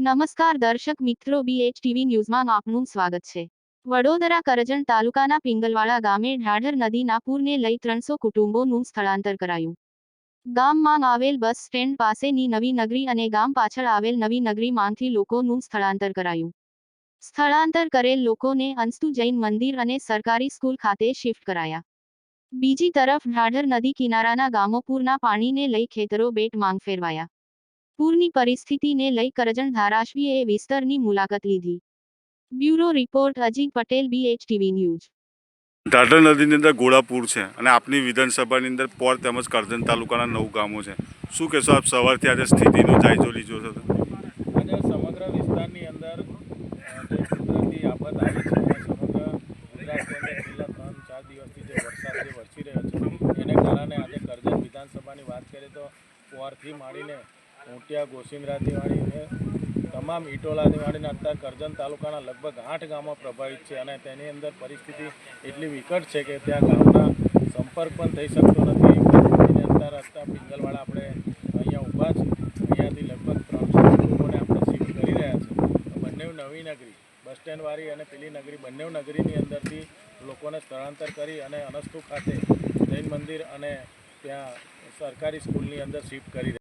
નમસ્કાર દર્શક મિત્રો બીએચટીવી ન્યૂઝમાં આપનું સ્વાગત છે. વડોદરા કરજણ તાલુકાના પિંગલવાડા ગામે ઢાઢર નદીના પૂરને લઈ ત્રણસો કુટુંબોનું સ્થળાંતર કરાયું. ગામમાં આવેલ બસ સ્ટેન્ડ પાસેની નવી નગરી અને ગામ પાછળ આવેલ નવી નગરીમાંથી લોકોનું સ્થળાંતર કરાયું. સ્થળાંતર કરેલ લોકોને અંસ્તુ જૈન મંદિર અને સરકારી સ્કૂલ ખાતે શિફ્ટ કરાયા. બીજી તરફ ઢાઢર નદી કિનારાના ગામો પૂરના પાણીને લઈ ખેતરો બેટ માંગ ફેરવાયા. પૂરની પરિસ્થિતિને લઈ કરજણ એ વિસ્તારની મુલાકાત લીધી. Bureau report Ajit Patel BHTV news Dhadhar નદીની અંદર ઘોડાપુર છે અને આપની વિધાનસભાની અંદર પોર તેમજ કરજણ તાલુકાના નવ ગામો છે. શું કહેશો આપ? સવારથી આજે સ્થિતિનો જાયજો લીધો છે? આજે સમગ્ર વિસ્તારની અંદર કુદરતી આફત આવી છે સમગ્ર ગુજરાતની છેલ્લા ત્રણ ચાર દિવસથી જે વરસાદ જે વરસી રહ્યો છે એને કારણે આજે કરજણ વિધાનસભાની વાત કરીએ તો પોરથી માંડીને ઊંટિયા ગોસિંદ્રાથી માંડીને તમામ ઈટોલાથી માંડીને અત્યારે કરજણ તાલુકાના લગભગ આઠ ગામો પ્રભાવિત છે અને તેની અંદર પરિસ્થિતિ એટલી વિકટ છે કે ત્યાં ગામના સંપર્ક પણ થઈ શકતો નથી. એની રસ્તા પિંગલવાળા આપણે અહીંયા ઊભા છે. અહીંયાથી લગભગ ત્રણસો લોકોને આપણે શિફ્ટ કરી રહ્યા છે. બંને નવી નગરી, બસ સ્ટેન્ડવાળી અને પેલી નગરી, બંને નગરીની અંદરથી લોકોને સ્થળાંતર કરી અને અનસ્તુ ખાતે જૈન મંદિર અને ત્યાં સરકારી સ્કૂલની અંદર શિફ્ટ કરી